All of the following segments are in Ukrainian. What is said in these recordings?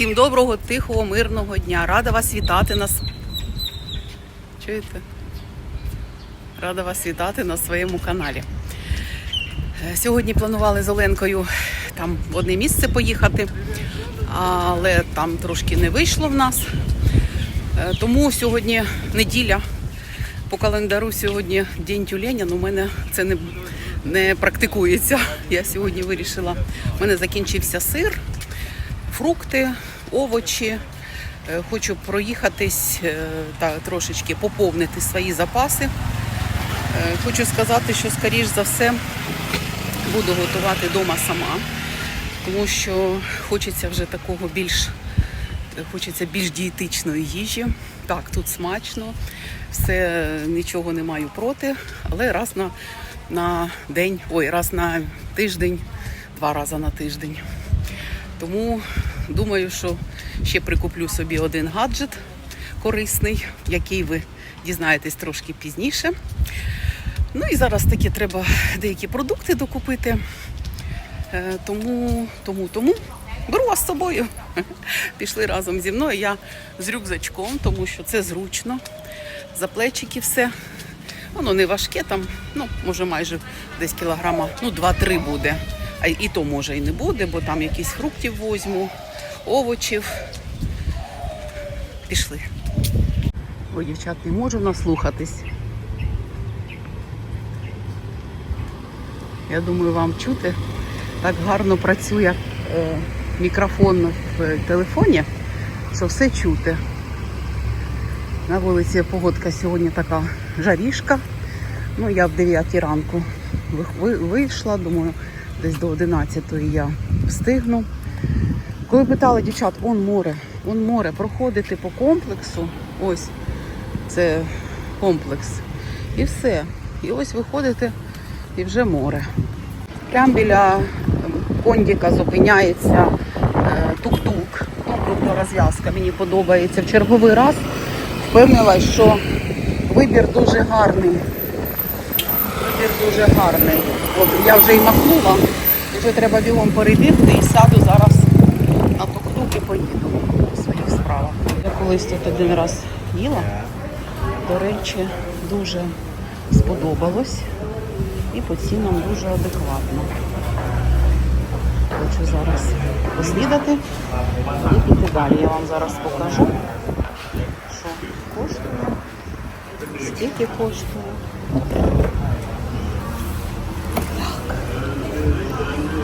Всім доброго, тихого, мирного дня. Рада вас вітати нас. Чуєте? Рада вас вітати на своєму каналі. Е, Сьогодні планували з Оленкою там в одне місце поїхати, але там трошки не вийшло в нас. Е, Тому сьогодні неділя. По календару сьогодні день тюленя, але у мене це не, не практикується. Я сьогодні вирішила. У мене закінчився сир, фрукти, овочі. Е, Хочу проїхатись е, та трошечки поповнити свої запаси. Е, Хочу сказати, що скоріш за все буду готувати вдома сама, тому що хочеться вже такого більш хочеться більш дієтичної їжі. Так, тут смачно, все нічого не маю проти, але раз на, на день, ой, раз на тиждень, два рази на тиждень. Тому думаю, що ще прикуплю собі один гаджет корисний, який ви дізнаєтесь трошки пізніше. Ну і зараз таки треба деякі продукти докупити. Е, Тому, тому, тому беру вас з собою. Пішли разом зі мною. Я з рюкзачком, тому що це зручно. За плечики все. Воно не важке, там, ну, може, майже десь кілограма, ну, 2-3 буде. А і то може і не буде, бо там якісь фруктів возьму, овочів. Пішли. Ой, дівчат, не можу наслухатись. Я думаю, вам чути. Так гарно працює е, мікрофон в телефоні, що все чути. На вулиці погодка сьогодні така жарішка. Ну, я в 9 ранку ви- ви- вийшла, думаю, десь до 11 я встигну. Коли питали дівчат, он море, он море, проходити по комплексу, ось це комплекс. І все. І ось виходите, і вже море. Прямо біля ем, кондіка зупиняється е, тук-тук. Ну, тобто розв'язка мені подобається. В черговий раз впевнилась, що вибір дуже гарний. Вибір дуже гарний. От я вже і махнула, вже треба бігом перебігти і сяду зараз на тук-тук і поїду у своїх справах. Я колись тут один раз їла. До речі, дуже сподобалось і по цінам дуже адекватно. Хочу зараз поснідати і піти далі. Я вам зараз покажу, що коштує, скільки коштує. Так.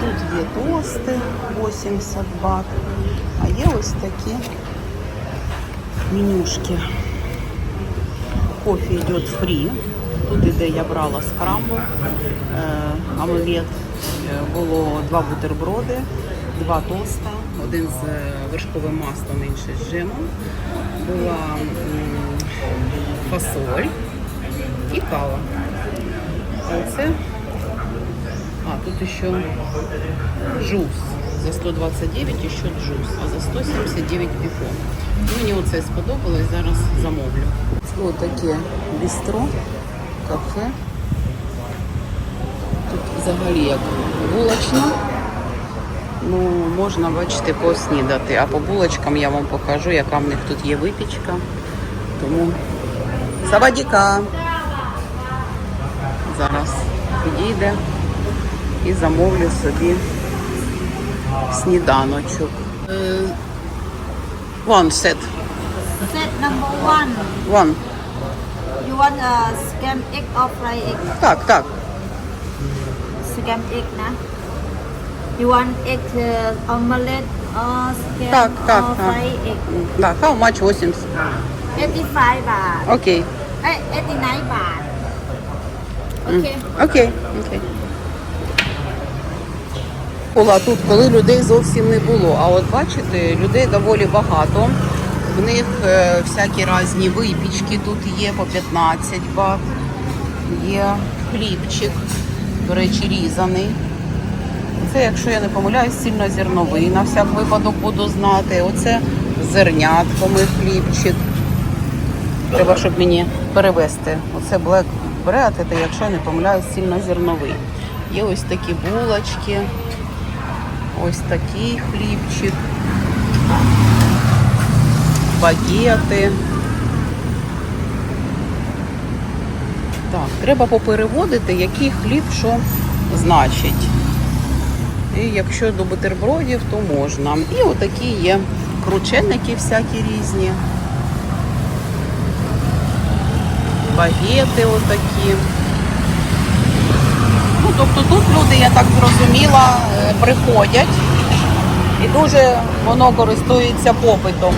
Тут є тости 80 бат, а є ось такі менюшки. Кофе йде фрі. Тут іде я брала скрамбл, е, омлет. Е, Було два бутерброди, два тоста, один з е, вершковим маслом, інший з джемом. Була фасоль і кава. Оце. А, тут ще джус. За 129 і ще джус, а за 179 бікон. Мені оце сподобалось, зараз замовлю. Ось таке бістро, кафе. Тут взагалі як булочна. Ну, можна, бачите, поснідати. А по булочкам я вам покажу, яка в них тут є випічка. Тому савадіка. Зараз підійде і замовлю собі сніданочок. Е, One set. Set number one. One. You want a scam egg or fry egg? Так, так. Scam egg na. You want egg uh, omelette or scam Так, так, or так. fry egg? Да, how much 80? 85 baht. Окей. Hey, 89 baht. Okay. Окей, окей. Була тут, коли людей зовсім не було. А от бачите, людей доволі багато. В них е, всякі різні випічки тут є по 15 бат. Є хлібчик, до речі, різаний. Це, якщо я не помиляюсь, цільнозерновий. На всяк випадок буду знати. Оце з зернятками хлібчик. Треба, щоб мені перевести. Оце black bread, це, якщо я не помиляюсь, цільнозерновий. Є ось такі булочки, ось такий хлібчик. багети. Так, треба попереводити, який хліб що значить. І якщо до бутербродів, то можна. І отакі є крученики всякі різні. Багети отакі. Ну, тобто тут люди, я так зрозуміла, приходять і дуже воно користується попитом.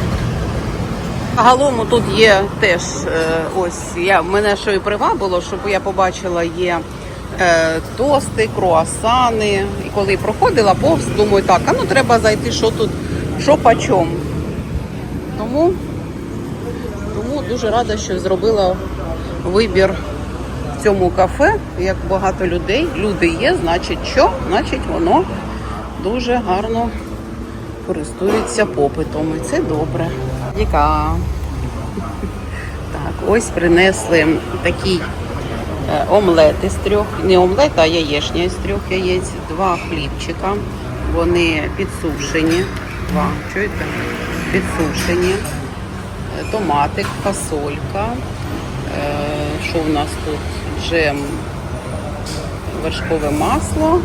Галому тут є теж е, ось я мене що і привабило, щоб я побачила, є е, тости, круасани. І коли проходила повз, думаю, так, а ну треба зайти, що тут, що почом. Тому, тому дуже рада, що зробила вибір цьому кафе, як багато людей. Люди є, значить що? Значить, воно дуже гарно користується попитом. І це добре. Яка? Так, ось принесли такий е, омлет із трьох, не омлет, а яєшня із трьох яєць, два хлібчика. Вони підсушені. Два, чуєте? Підсушені. Е, Томатик, фасолька. Е, Що в нас тут? джем, вершкове масло.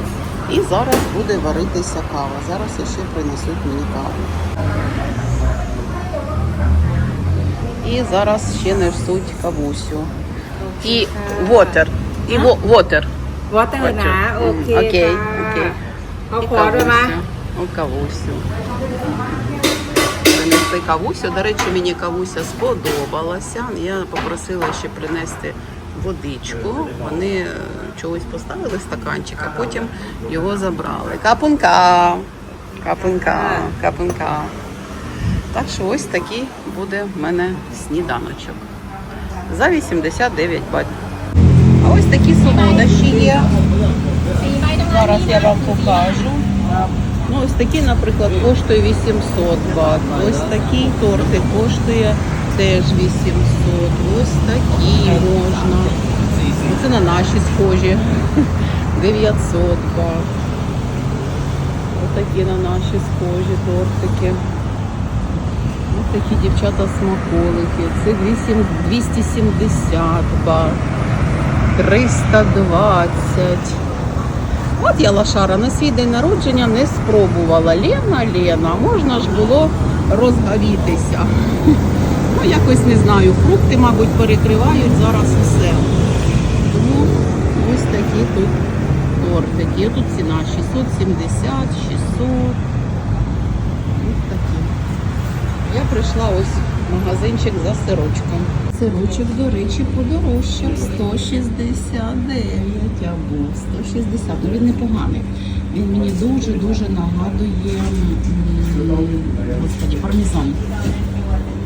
І зараз буде варитися кава. Зараз ще принесуть мені каву. І зараз ще несуть кавусю. І вотер. І вотер. Вотер, да, окей. Окей, кавусю. Кавусю. До речі, мені кавуся сподобалася. Я попросила ще принести водичку. Вони е, чогось поставили стаканчик, а потім його забрали. Капунка. Капунка. Капунка. Так що ось такий буде в мене сніданочок. За 89 бат. А ось такі солодощі є. Зараз я вам покажу. Ну, ось такий, наприклад, коштує 800 бат. Ось такий тортик коштує теж 800. Ось такі можна. Це на наші схожі. 900 бат. Ось такі на наші схожі тортики. Ось такі дівчата смаколики. Це 8, 270 бат. 320. От я лошара на свій день народження не спробувала. Лена, Лена, можна ж було розгавітися. Ну, якось не знаю, фрукти, мабуть, перекривають зараз усе. Тому ось такі тут тортики. Тут ціна 670, 600. Ось такі. Я прийшла ось в магазинчик за сирочком. Сирочок, до речі, подорожчав 169 або 160. Ну, Він непоганий. Він мені дуже-дуже нагадує.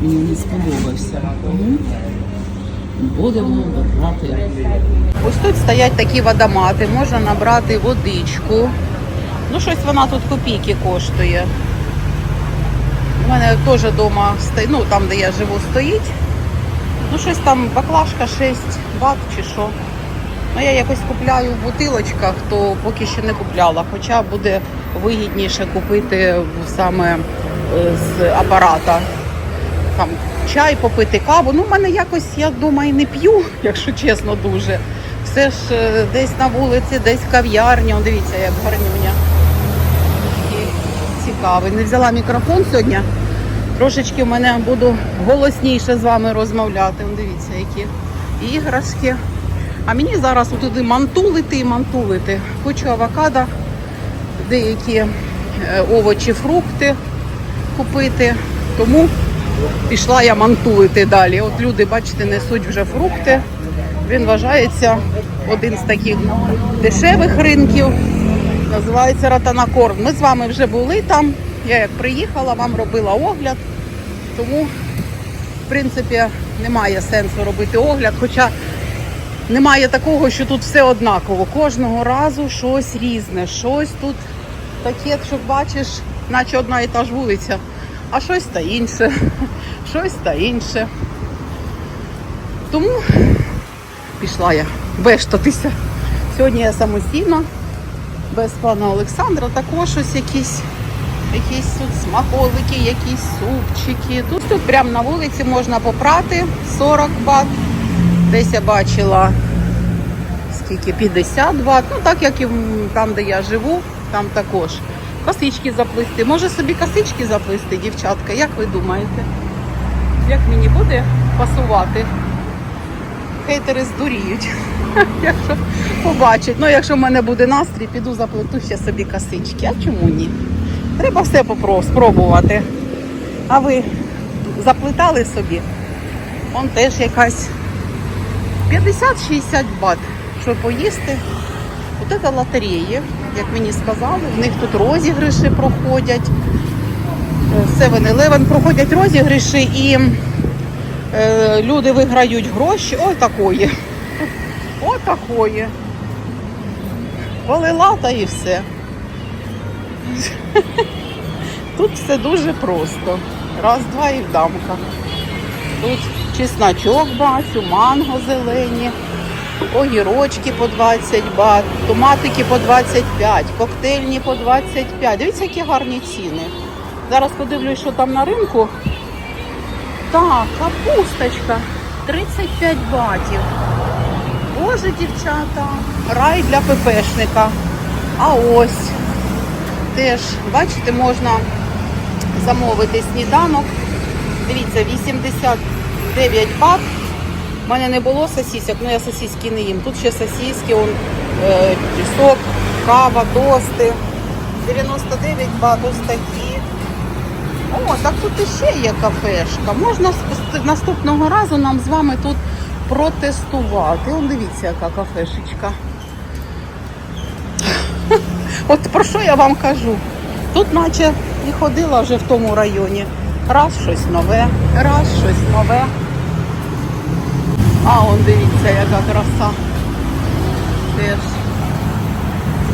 Мені він сподобався. Будемо брати. Ось тут стоять такі водомати, можна набрати водичку. Ну, щось вона тут копійки коштує. У мене теж вдома стоїть, ну там, де я живу, стоїть. Ну, щось там баклажка 6 бат чи що. Ну, я якось купляю в бутилочках, то поки що не купляла. Хоча буде вигідніше купити саме е, з апарата. Там чай попити, каву. Ну, в мене якось, я думаю, не п'ю, якщо чесно, дуже. Все ж е, десь на вулиці, десь в кав'ярні. Дивіться, як гарнюня. Цікавий. Не взяла мікрофон сьогодні. Трошечки в мене буду голосніше з вами розмовляти. Дивіться, які іграшки. А мені зараз туди мантулити і мантулити. Хочу авокадо, деякі е, овочі, фрукти купити. Тому пішла я мантулити далі. От люди, бачите, несуть вже фрукти. Він вважається один з таких дешевих ринків. Називається Ратанакорм. Ми з вами вже були там. Я як приїхала, вам робила огляд. Тому, в принципі, немає сенсу робити огляд. Хоча немає такого, що тут все однаково. Кожного разу щось різне, щось тут таке, що бачиш, наче одна і та ж вулиця, а щось та інше, щось та інше. Тому пішла я вештатися. Сьогодні я самостійно, без пана Олександра, також ось якісь Якісь тут смаколики, якісь супчики. Тут, тут прямо на вулиці можна попрати 40 бат. Десь я бачила скільки 50 бат. Ну так як і там, де я живу, там також. Косички заплисти. Може собі косички заплисти, дівчатка, як ви думаєте? Як мені буде пасувати? Хейтери здуріють. Якщо побачать. Ну, якщо в мене буде настрій, піду заплету ще собі косички. А чому ні? Треба все спробувати. А ви заплетали собі? Он теж якась 50-60 бат, щоб поїсти. От це лотереї, як мені сказали. В них тут розіграші проходять. 7-Eleven проходять розіграші і е, люди виграють гроші. Ось такої. Ось такої. Полила та і все. Тут все дуже просто. Раз, два і в дамках. Тут чесночок бачу, манго зелені, огірочки по 20 бат, томатики по 25, коктейльні по 25. Дивіться, які гарні ціни. Зараз подивлюсь, що там на ринку. Так, капусточка 35 батів. Боже, дівчата, рай для ППшника. А ось теж, бачите, можна замовити сніданок. Дивіться, 89 бат. У мене не було сосісок, ну я сосиски не їм. Тут ще сосиски, он, е, сок, кава, тости. 99 бат, ось такі. О, так тут іще є кафешка. Можна наступного разу нам з вами тут протестувати. Он дивіться, яка кафешечка. От про що я вам кажу? Тут наче і ходила вже в тому районі. Раз щось нове, раз щось нове. А, он дивіться, яка краса. Теж.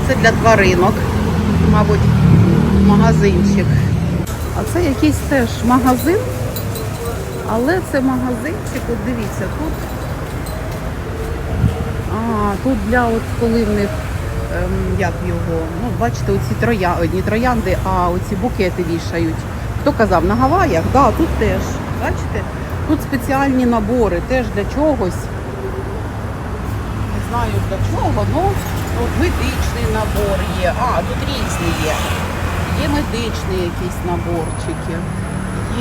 Це для тваринок, мабуть, магазинчик. А це якийсь теж магазин, але це магазинчик, от дивіться, тут. А, тут для от коли в них, ем, як його, ну бачите, оці троя, не троянди, а оці букети вішають. Хто казав, на Гаваях, да, тут теж. Бачите? Тут спеціальні набори теж для чогось. Не знаю для чого, але от медичний набор є. А, тут різні є. Є медичні якісь наборчики.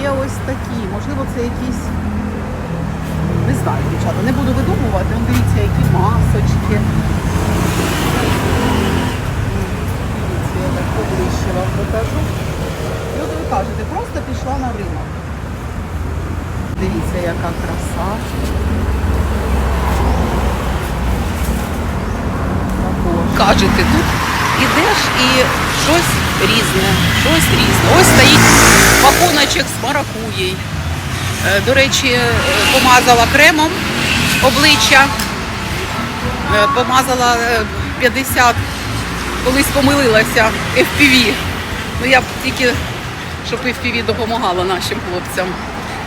Є ось такі. Можливо, це якісь. Не знаю, дівчата, не буду видумувати. Ну, дивіться, які масочки. Дивіться, я так поближче вам покажу. І от ви кажете, просто пішла на ринок. Дивіться, яка краса. Також. Кажете, тут ідеш і щось різне, щось різне. Ось стоїть пакуночок з маракуєю. Е, До речі, е, помазала кремом обличчя, Е, помазала е, 50, колись помилилася FPV. Ну я б тільки, щоб FPV допомагала нашим хлопцям.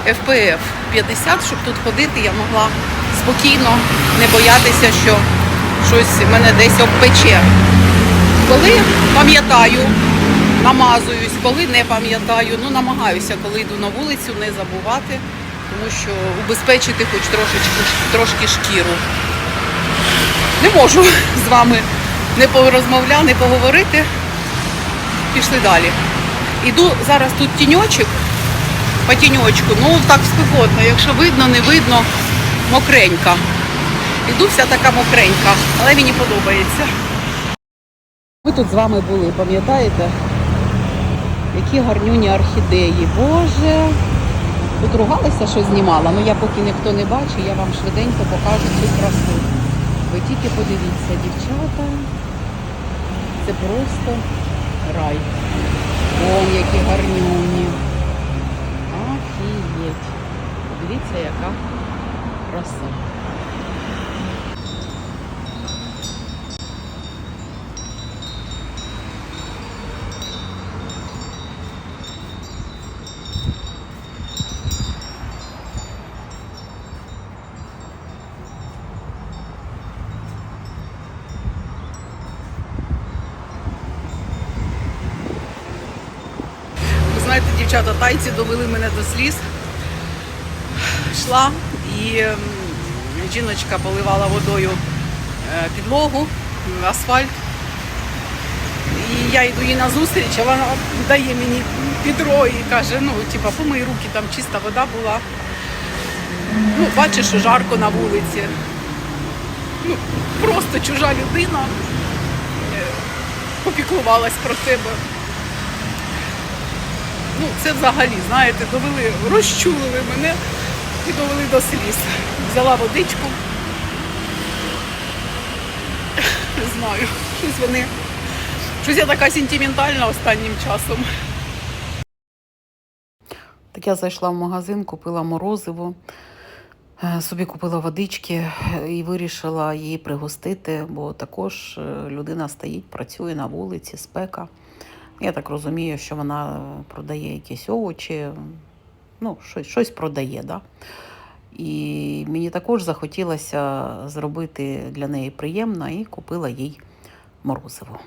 FPF 50, щоб тут ходити, я могла спокійно не боятися, що щось мене десь обпече. Коли пам'ятаю, намазуюсь, коли не пам'ятаю, ну намагаюся, коли йду на вулицю, не забувати, тому що убезпечити хоч трошечки трошки шкіру. Не можу з вами не порозмовляти, не поговорити. Пішли далі. Іду зараз тут тіньочок, по тіньочку, ну так спекотно, якщо видно, не видно, мокренька. Іду вся така мокренька, але мені подобається. Ми тут з вами були, пам'ятаєте? Які гарнюні орхідеї. Боже. Тут ругалися, що знімала, але я поки ніхто не бачить, я вам швиденько покажу цю красу. Ви тільки подивіться, дівчата. Це просто рай. Вон які гарнюні. Офігеть. Подивіться, яка краса. Дівчата тайці довели мене до сліз. Йшла і жіночка поливала водою е, підлогу, асфальт. І я йду їй на зустріч, а вона дає мені підро і каже, ну, типа, помий руки, там чиста вода була. Ну, бачиш, що жарко на вулиці. Ну, просто чужа людина е, попіклувалась про тебе. Ну, це взагалі, знаєте, довели, розчулили мене і довели до сліз. Взяла водичку. Не знаю, щось вони. Щось я така сентиментальна останнім часом. Так я зайшла в магазин, купила морозиво, е, собі купила водички е, і вирішила її пригостити, бо також е, людина стоїть, працює на вулиці, спека. Я так розумію, що вона продає якісь овочі, ну, щось, щось продає. Да? І мені також захотілося зробити для неї приємно і купила їй морозиво.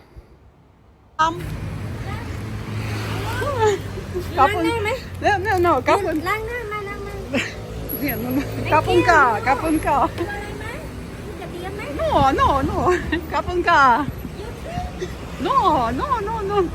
Капунка, капунка. Ну, ну, ну, капунка. Ну, ну, ну, ну.